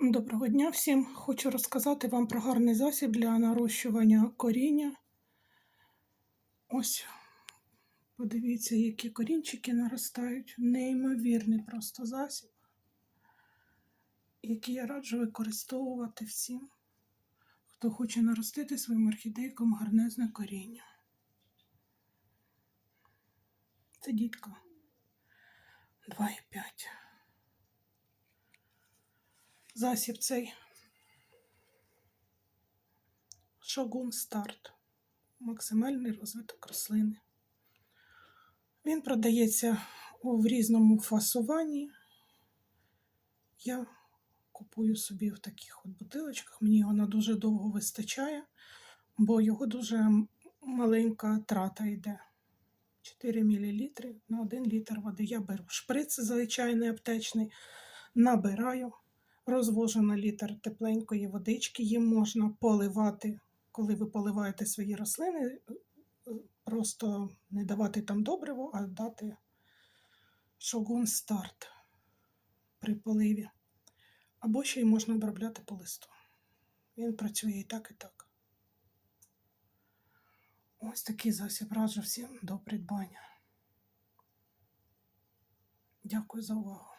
Доброго дня всім! Хочу розказати вам про гарний засіб для нарощування коріння. Ось, подивіться, які корінчики наростають. Неймовірний просто засіб, який я раджу використовувати всім, хто хоче наростити своїм орхідейком гарнезне коріння. Це дітка 2,5. Засіб цей Шогун Старт. Максимальний розвиток рослини. Він продається в різному фасуванні. Я купую собі в таких от бутилочках. Мені його дуже довго вистачає, бо його дуже маленька трата йде. 4 мл на 1 літр води. Я беру шприц звичайний аптечний, набираю розвожу на літр тепленької водички. Їм можна поливати, коли ви поливаєте свої рослини, е, просто не давати там добриво, а дати шогун старт при поливі. Або ще й можна обробляти по листу. Він працює і так, і так. Ось такий засіб раджу всім до придбання. Дякую за увагу.